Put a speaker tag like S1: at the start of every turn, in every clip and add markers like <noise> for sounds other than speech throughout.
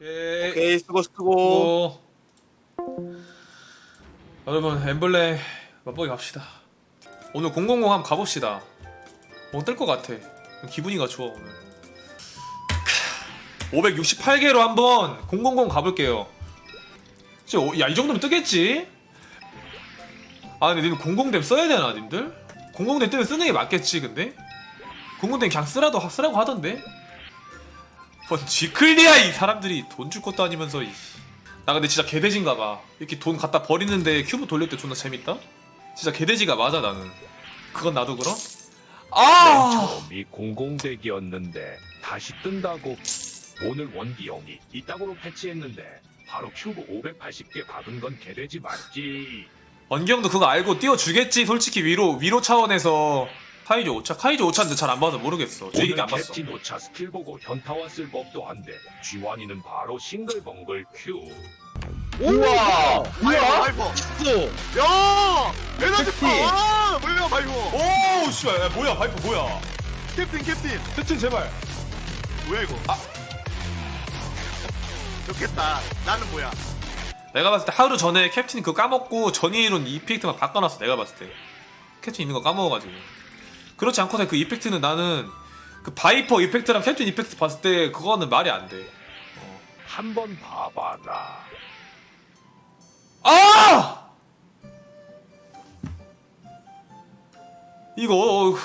S1: 오케이.
S2: 오케이 수고 수고
S1: 수고. 여러분 엠블렘 맛보기 갑시다. 오늘 000 한번 가봅시다. 뭐뜰것 같아. 기분이가 좋아 오늘. 568개로 한번 000 가볼게요. 야이 정도면 뜨겠지? 아 근데 니들 00댐 써야 되나 님들? 00댐 뜨면 쓰는 게 맞겠지 근데? 00댐 그냥 쓰라도 하- 쓰라고 하던데? 뭔 쥐클리야 이 사람들이 돈 줄 것도 아니면서 이. 나 근데 진짜 개돼지인가 봐 이렇게 돈 갖다 버리는데 큐브 돌릴 때 존나 재밌다? 진짜 개돼지가 맞아 나는 그건 나도 그럼?
S3: 맨
S1: 아!
S3: 처음이 공공덱이었는데 다시 뜬다고 오늘 원기 형이 이따구로 패치했는데 바로 큐브 580개 박은 건 개돼지 맞지
S1: 원경도 그거 알고 띄워주겠지 솔직히 위로 위로 차원에서 카이조 5차 카이조 5차인데 잘 안 봐서 모르겠어 주익이
S3: 오늘
S1: 안 봤어
S3: 캡틴 오차 스킬 보고 현타 왔을 법도 한데 쥐완이는 바로 싱글벙글 큐
S2: 우와
S4: 뭐야? 바이퍼.
S2: 있어
S4: 야! 에너지
S2: 캡틴.
S4: 파워! 뭐야, 바이퍼?
S1: 오 씨발 야, 뭐야 바이퍼 뭐야
S4: 캡틴, 캡틴.
S1: 캡틴 제발
S4: 뭐야, 이거? 아. 좋겠다. 나는 뭐야?
S1: 내가 봤을 때 하루 전에 캡틴 그거 까먹고 전이론 이펙트만 바꿔놨어 내가 봤을 때 캡틴 있는 거 까먹어가지고 그렇지 않고서 그 이펙트는 나는 그 바이퍼 이펙트랑 캡틴 이펙트 봤을 때 그거는 말이 안 돼
S3: 한번 봐봐라
S1: 아! 이거 어휴.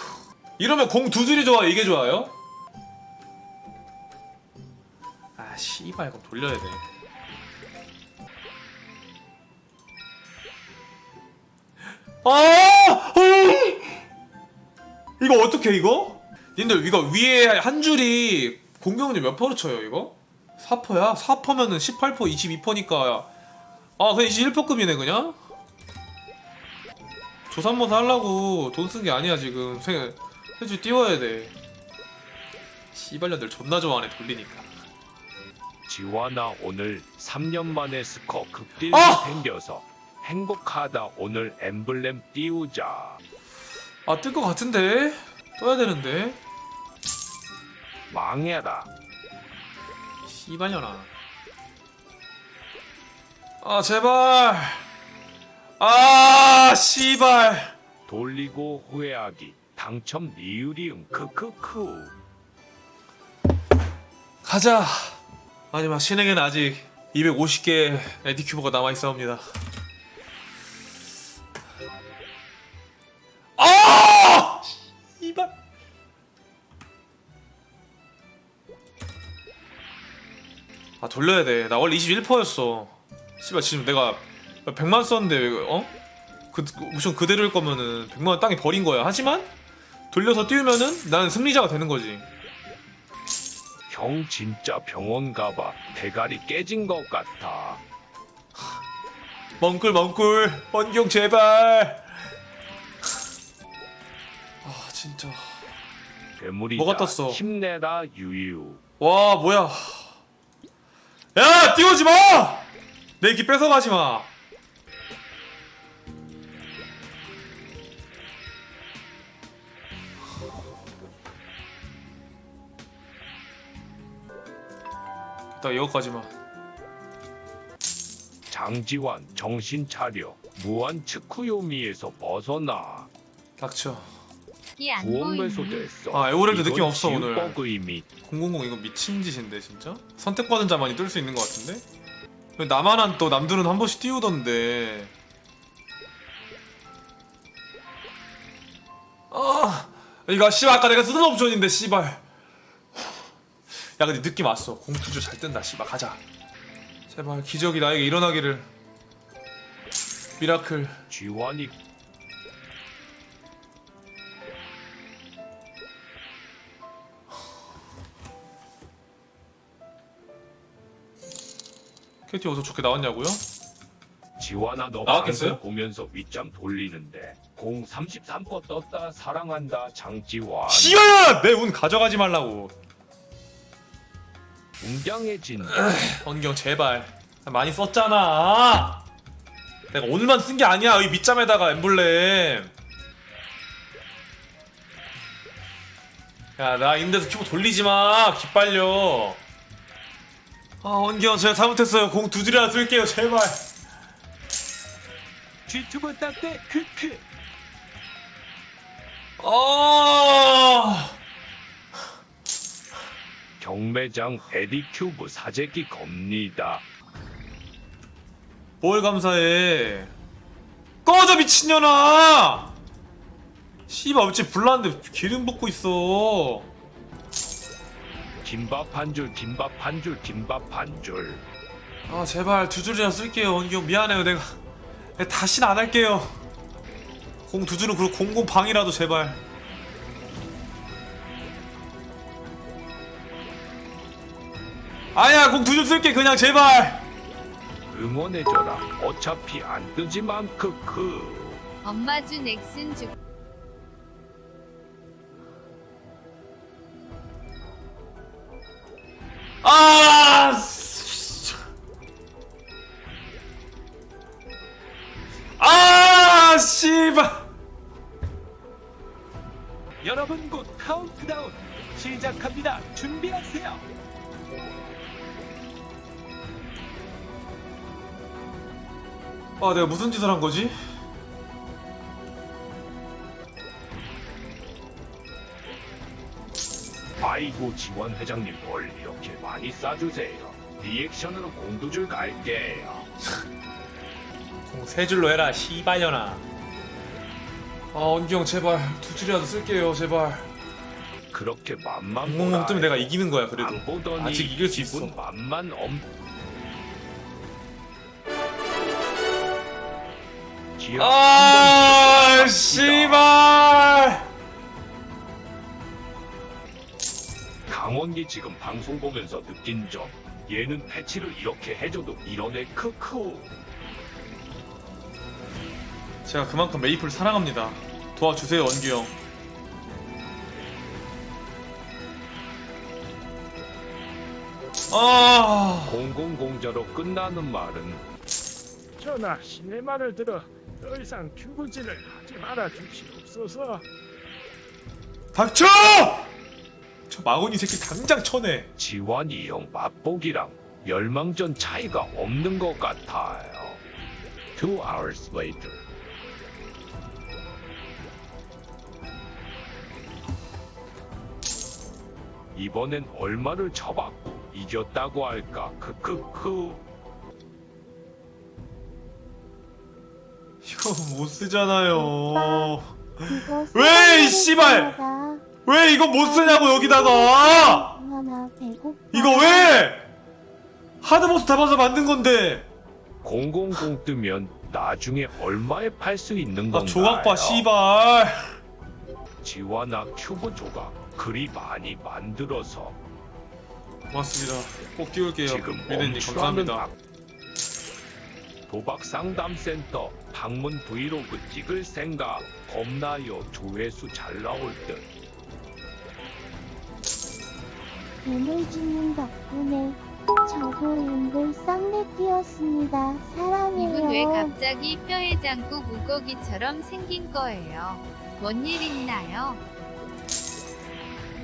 S1: 이러면 공 두 줄이 좋아요 이게 좋아요? 아 씨발 이거 돌려야 돼 아! 이거 어떻게 이거? 님들 이거 위에 한 줄이 공격률 몇 퍼로 쳐요 이거? 4퍼야? 4퍼면은 18퍼 22퍼니까 아 그냥 21퍼급이네 그냥? 조산모사 하려고 돈 쓴 게 아니야 지금 세, 세줄 띄워야 돼 씨발년들 존나 좋아하네 돌리니까
S3: 지완아 오늘 3년 만에 스커 극딜
S1: 아!
S3: 생겨서 행복하다 오늘 엠블렘 띄우자
S1: 아 뜰 것 같은데? 떠야 되는데?
S3: 망해라.
S1: 씨발년아. 아 제발. 아 씨발.
S3: 돌리고 후회하기. 당첨 리우리움 크크크.
S1: 가자. 마지막 신에게는 아직 250개 에디큐브가 남아있사옵니다 아 돌려야 돼 나 원래 21%였어. 씨발 지금 내가 100만 썼는데 왜, 어? 그 무슨 그대로일 거면은 100만 원 땅에 버린 거야. 하지만 돌려서 띄우면은 나는 승리자가 되는 거지.
S3: 형 진짜 병원 가봐. 대가리 깨진 것 같아.
S1: 멍꿀 멍꿀 원경 제발. 아 진짜.
S3: 괴물이다
S1: 뭐가 떴어?
S3: 힘내라 유유.
S1: 와 뭐야 야 띄우지 마 내 기 뺏어가지 마. 딱 이거까지만
S3: 장지환 정신 차려. 무한 츠쿠요미에서 벗어나.
S1: 닥쳐
S5: 보이니?
S3: 매소됐어.
S1: 아,
S3: 이건
S1: 느낌 없어, 오늘.
S3: 지우버그의 미.
S1: 000 이거 미친 짓인데 진짜? 선택받은 자만이 뜰 수 있는 것 같은데? 왜 나만 한또 남들은 한 번씩 띄우던데. 아 이거 씨발 아까 내가 쓰던 옵션인데 씨발. 야 근데 느낌 왔어. 공투주 잘 뜬다 씨발. 가자. 제발 기적이 나에게 일어나기를. 미라클.
S3: 지환이
S1: 캐티 어디서 좋게 나왔냐고요?
S3: 지환아 너
S1: 나왔겠어요?
S3: 방송 보면서 윗장 돌리는데 공 33% 떴다 사랑한다 장지환
S1: 씨발 내운 가져가지 말라고.
S3: 웅장해진 <clears throat>
S1: 원경 제발. 많이 썼잖아. 내가 오늘만 쓴 게 아니야 이 밑잠에다가 엠블렘. 야나 인데서 큐브 돌리지마 기빨려 아 원기 형 제가 잘못했어요. 공 두 줄이나 쓸게요 제발.
S3: 쥐투브 딱대 크크
S1: 아.
S3: 경매장 에디큐브 사재기 겁니다.
S1: 뭘 감사해. 꺼져 미친년아! 씨발 어찌 불났는데 기름 붓고 있어
S3: 김밥 한 줄 김밥 한 줄 김밥 한 줄.
S1: 아 제발 두 줄이나 쓸게요. 형 미안해요 내가. 내가 다시는 안 할게요. 공 두 줄은 그리고 공공 방이라도 제발. 아니야 공 두 줄 쓸게 그냥 제발.
S3: 응원해줘라. 어차피 안 뜨지만 크크.
S5: 엄마 준 넥슨 주
S1: 아 씨. 아 씨발
S3: 여러분 곧 카운트다운 시작합니다 준비하세요
S1: 아 내가 무슨 짓을 한 거지?
S3: 아이고 지원 회장님 뭘 이렇게 많이 싸주세요? 리액션으로 공두줄 갈게요.
S1: 공세 줄로 해라 씨발년아. 아 원기 형 제발. 두 줄이라도 쓸게요 제발.
S3: 그렇게 맘만
S1: 공공공 뜨면 내가 이기는 거야 그래도.
S3: 안 보더니
S1: 아직 이길 수 있어.
S3: 기분 맘만 엄 기억
S1: 아
S3: 지금 방송 보면서 느낀 점. 얘는 패치를 이렇게 해줘도 이러네 크크.
S1: 제가 그만큼 메이플 사랑합니다. 도와주세요 원기 형. 아,
S3: 공공공자로 끝나는 말은?
S6: 전하 신의 말을 들어 더 이상 큐브질을 하지 말아 주시옵소서.
S1: 닥쳐! 저 마고니 새끼 당장 쳐내.
S3: 지환이 형 맛보기랑 멸망전 차이가 없는 것 같아요. Two hours later. 이번엔 얼마를 쳐봤고 이겼다고 할까 크크크
S1: 이거 못 쓰잖아요.
S7: 왜
S1: 이 씨발! 왜 이거 못 쓰냐고 여기다가!
S7: 배고파.
S1: 이거 왜? 하드보스 잡아서 만든 건데.
S3: 000 뜨면 나중에 얼마에 팔 수 있는
S1: 아
S3: 건가요?
S1: 조각 봐 씨발.
S3: 지화나 큐브 조각 그리 많이 만들어서
S1: 고맙습니다. 꼭 띄울게요.
S3: 지금
S1: 미네님
S3: 멈추라는
S1: 감사합니다.
S3: 악- 도박 상담센터 방문 브이로그 찍을 생각 겁나요 조회수 잘 나올 듯
S7: 뱀을 주는 덕분에 저도 인글 쌍내 띄었습니다. 사랑해요.
S5: 이분 왜 갑자기 뼈에 장구 물고기처럼 생긴 거예요? 뭔 일 있나요?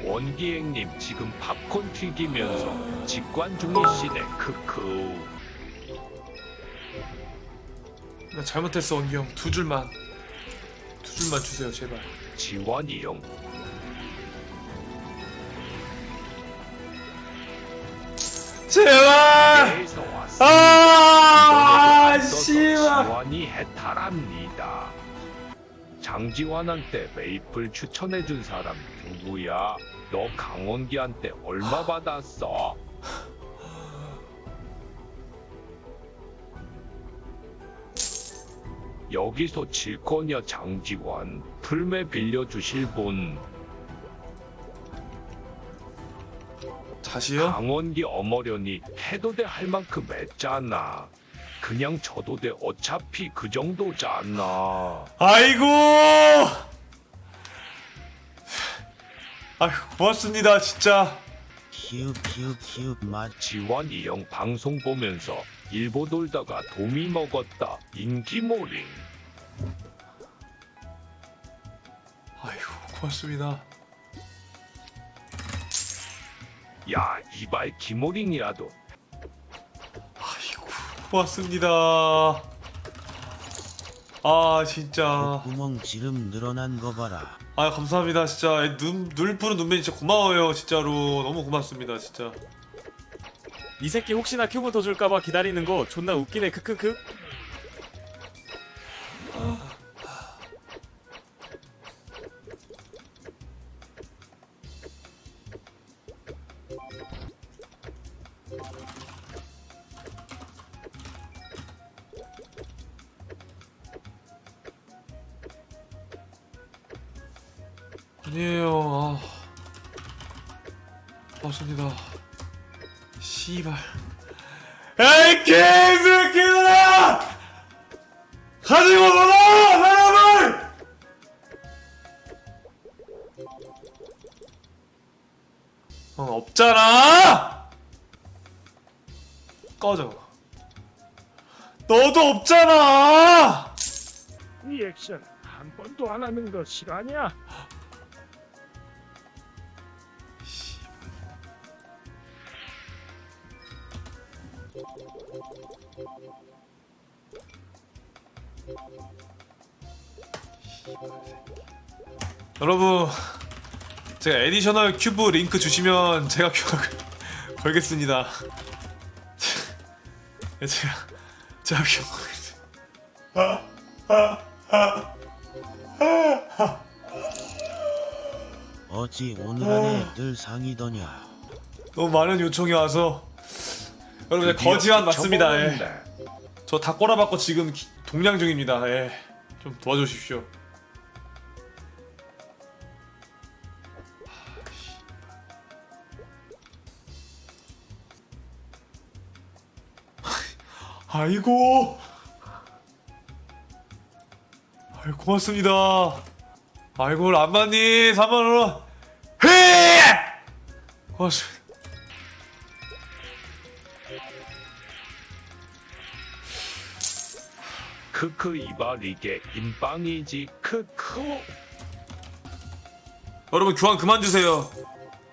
S3: 원기행님 지금 팝콘 튀기면서 직관 중이시네 크크
S1: 나 잘못했어 원기 형. 두 줄만. 두 줄만 주세요 제발.
S3: 지원이 형
S1: 제발. 아 씨발.
S3: 지원이 해탈합니다 장지환한테 메이플 추천해준 사람 누구야? 너 강원기한테 얼마 받았어? 여기서 질 거냐 장지환 풀매 빌려주실 분
S1: 다시요?
S3: 강원기 어머려니 해도 돼 할 만큼 했잖아 그냥 져도 돼 어차피 그 정도잖아
S1: 아이고. 아휴 고맙습니다 진짜.
S8: Cube, cube, cube, mud.
S3: 지원 이 형 방송 보면서 일보 돌다가 도미 먹었다 인기모링
S1: 아휴 고맙습니다.
S3: 야 이발 기모링이라도.
S1: 고맙습니다. 아 진짜.
S8: 구멍 지름 늘어난 거 봐라.
S1: 아 감사합니다 진짜. 눈 눈 푸른 눈맨 진짜 고마워요 진짜로. 너무 고맙습니다 진짜.
S9: 이 새끼 혹시나 큐브 더 줄까봐 기다리는 거 존나 웃기네 크크크
S1: 아니에요. 아 고맙습니다. 씨발. 에이 개새끼들아! 가지고 놀아 사람을! 어 없잖아! 꺼져. 너도 없잖아!
S6: 리액션 한 번도 안 하는 거 실화냐?
S1: 여러분 제가 에디셔널 큐브 링크 주시면 제가 큐브 <laughs> 걸겠습니다 <laughs> 제가 제가 큐브 걸겠습니다
S8: 어찌 오늘 안에 늘 상이더냐.
S1: 너무 많은 요청이 와서 여러분
S3: 드디어
S1: 거지만 맞습니다. 예. 저 다 꼬라박고 지금 기- 동량 중입니다. 예. 좀 도와주십시오. 아이고. 아이 고맙습니다. 아이고 람마님 3만 원 헤 고맙습니다
S3: 크크 이발 이게 인빵이지 크크
S1: 여러분 교환 그만 주세요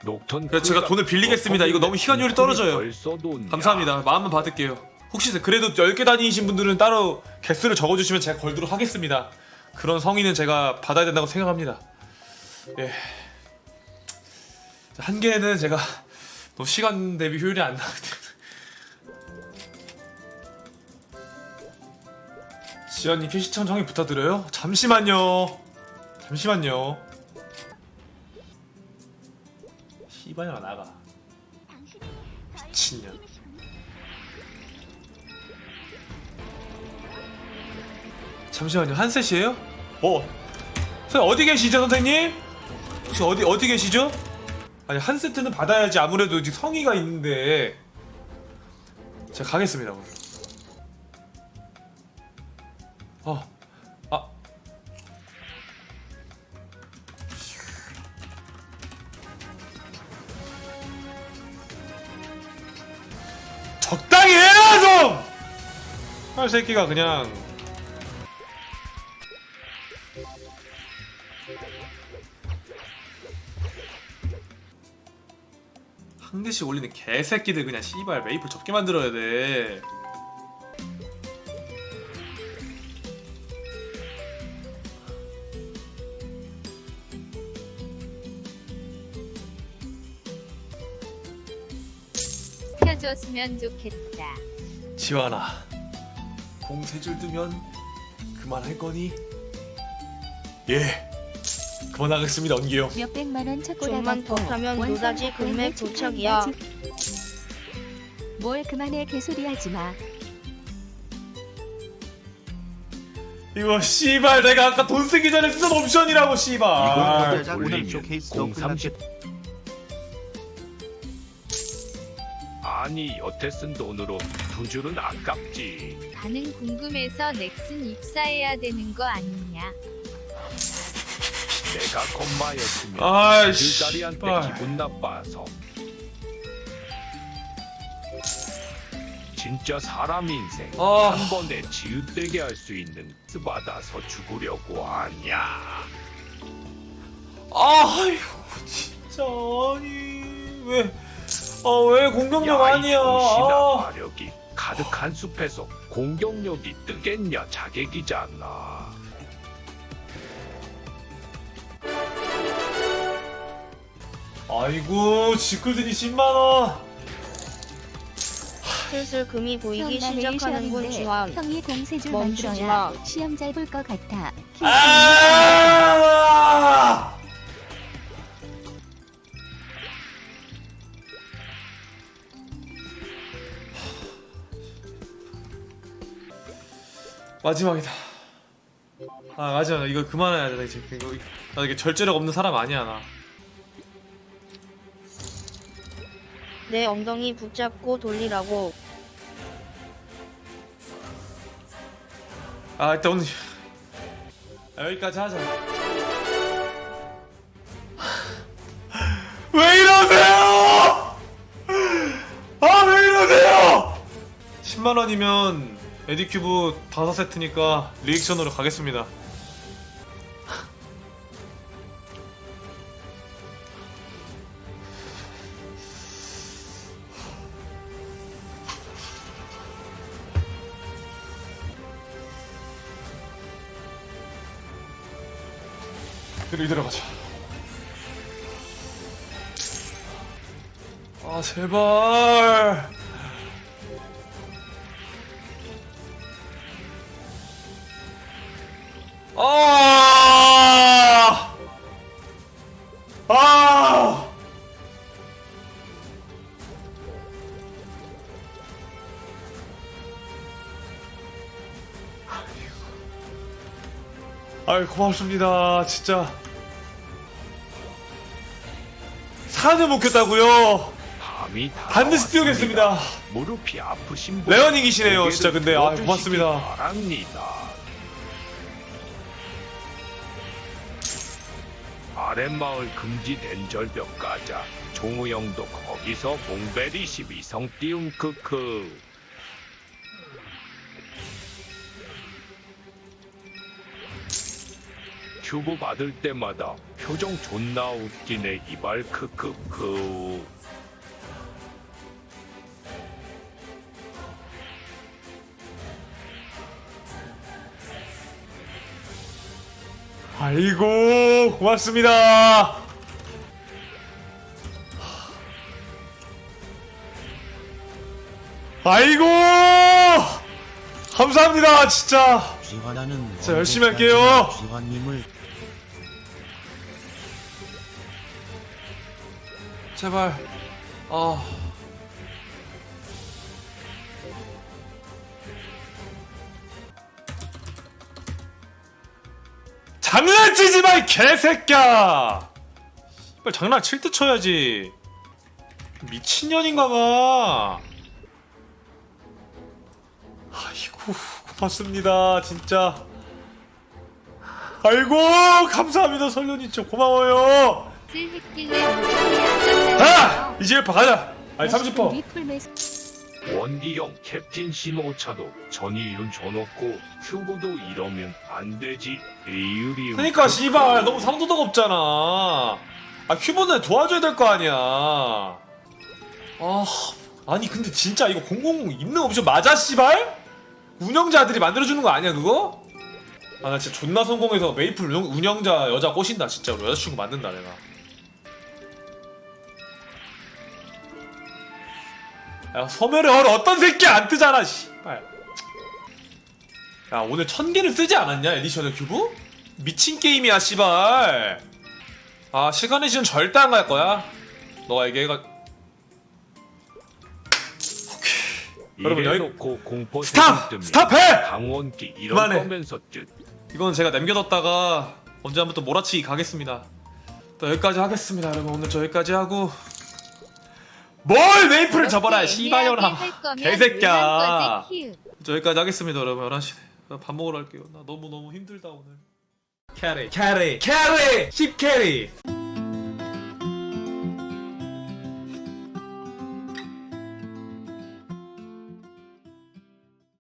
S3: 녹턴
S1: 그래서 제가 돈을 빌리겠습니다. 이거 너무 희관율이 떨어져요.
S3: 벌써 돈
S1: 감사합니다. 마음만 받을게요. 혹시 그래도 10개 다니신 분들은 따로 개수를 적어주시면 제가 걸도록 하겠습니다. 그런 성의는 제가 받아야 된다고 생각합니다. 예. 자, 한 개는 제가 너무 시간 대비 효율이 안 때문 지연님 피시청 정의 부탁드려요. 잠시만요. 잠시만요. 시바녀가 나가. 미친년. 잠시만요. 한셋이에요? 어. 선생님 어디 계시죠, 선생님? 혹시 어디 어디 계시죠? 아니 한 세트는 받아야지 아무래도 이제 성의가 있는데 제가 가겠습니다 오늘. 어, 아, 적당히 해라 좀! 할 새끼가 그냥 한 개씩 올리는 개새끼들 그냥 씨발 메이플 접게 만들어야 돼.
S5: 펴줬으면 좋겠다.
S1: 지환아, 공 세 줄 뜨면 그만할 거니? 예, 그만하겠습니다, 언기요.
S7: 몇백만 원 찾고
S10: 좀만 더 하면 노다지 금액 도착이야.
S7: 뭘 그만해 개소리 하지 마.
S1: 이거 씨발 내가 아까 돈 쓰기 전에 쓰던 옵션이라고 씨발.
S3: 올리면 030 아니 여태 쓴 돈으로 두 줄은 아깝지
S5: 반응 궁금해서 넥슨 입사해야 되는 거 아니냐?
S3: 내가 건마였으면
S1: 아이
S3: 길다리한테
S1: 씨발.
S3: 기분 나빠서 진짜 사람 인생
S1: 아.
S3: 한 번에 지읒되게 할 수 있는 스 받아서 죽으려고 하냐
S1: 아이고 진짜 아니 왜? 아왜 공격력
S3: 야이
S1: 아니야?
S3: 정신아
S1: 아.
S3: 마력이 가득한 숲에서 공격력이 뜨겠냐 자객이잖아.
S1: 아이고 지끌드니 10만 원
S10: 슬슬 금이 보이기
S7: 형, 나 내일
S10: 시작하는군
S7: 시험인데
S10: 주함.
S7: 형이 공세줄
S10: 멈추지
S7: 만들어야
S10: 마.
S7: 시험 잘 볼 것 같아.
S1: 아! 마지막이다. 아 마지막 이거 그만해야 돼 이제 이거 나 이게 절제력 없는 사람 아니야 나.
S10: 내 엉덩이 붙잡고 돌리라고.
S1: 아 일단 오늘 아, 여기까지 하자. 왜 이러세요? 아 왜 이러세요? 10만 원이면 에디큐브 5 세트니까 리액션으로 가겠습니다. 그리고 이대로 가자. 아 제발. 아. 아. 아이 고맙습니다. 진짜. 산을 먹겠다고요?
S3: 밤이
S1: 반드시 뛰어겠습니다.
S3: 무릎이 아프신 분
S1: 레어닝이시네요 진짜 근데. 아 고맙습니다.
S3: 바랍니다. 아랫마을 금지된 절벽 가자. 종우 형도 거기서 몽베리 12성 띄움 크크. 큐브 받을 때마다 표정 존나 웃기네 이발 크크크.
S1: 아이고 고맙습니다. 아이고! 감사합니다 진짜. 자, 열심히
S8: 언제까지나
S1: 할게요. 제발 아 장난치지 마, 이 개새끼야! 빨리 장난 칠 때 쳐야지. 미친년인가 봐. 아이고, 고맙습니다, 진짜. 아이고, 감사합니다, 설련이 좀 고마워요. 아!
S5: 안
S1: 이제 가자. 아니, 30%.
S7: 리플메스
S3: 원기형 캡틴 신호차도 전이윤 줘놓고 큐브도 이러면 안 되지 에이유리
S1: 그니까 씨발 너무 상도덕 없잖아. 아 큐브는 도와줘야 될 거 아니야. 아 아니 근데 진짜 이거 000 입는 옵션 맞아 씨발? 운영자들이 만들어주는 거 아니야 그거? 아 나 진짜 존나 성공해서 메이플 운영, 운영자 여자 꼬신다 진짜로 여자친구 만든다 내가. 야 소멸의 얼 어떤 새끼 안 뜨잖아 씨발. 야 오늘 천 개를 쓰지 않았냐 에디션의 큐브? 미친 게임이야 씨발 아 시간의 시간 절대 안 갈 거야 너가 얘기해가 여러분, 여기-
S3: 이래놓고 공포
S1: 스탑! 스탑해!
S3: 강원기 이런
S1: 그만해.
S3: 거면서 뜻
S1: 이건 제가 남겨뒀다가 언제 한번 또 몰아치기 가겠습니다 또 여기까지 하겠습니다 여러분 오늘 저 여기까지 하고 뭘 메이플을 접어라 씨발년아. 개새끼야. 저 여기까지 하겠습니다 여러분. 11시 밥 먹으러 갈게요. 나 너무 너무 힘들다 오늘. 캐리. 캐리. 캐리. 10 캐리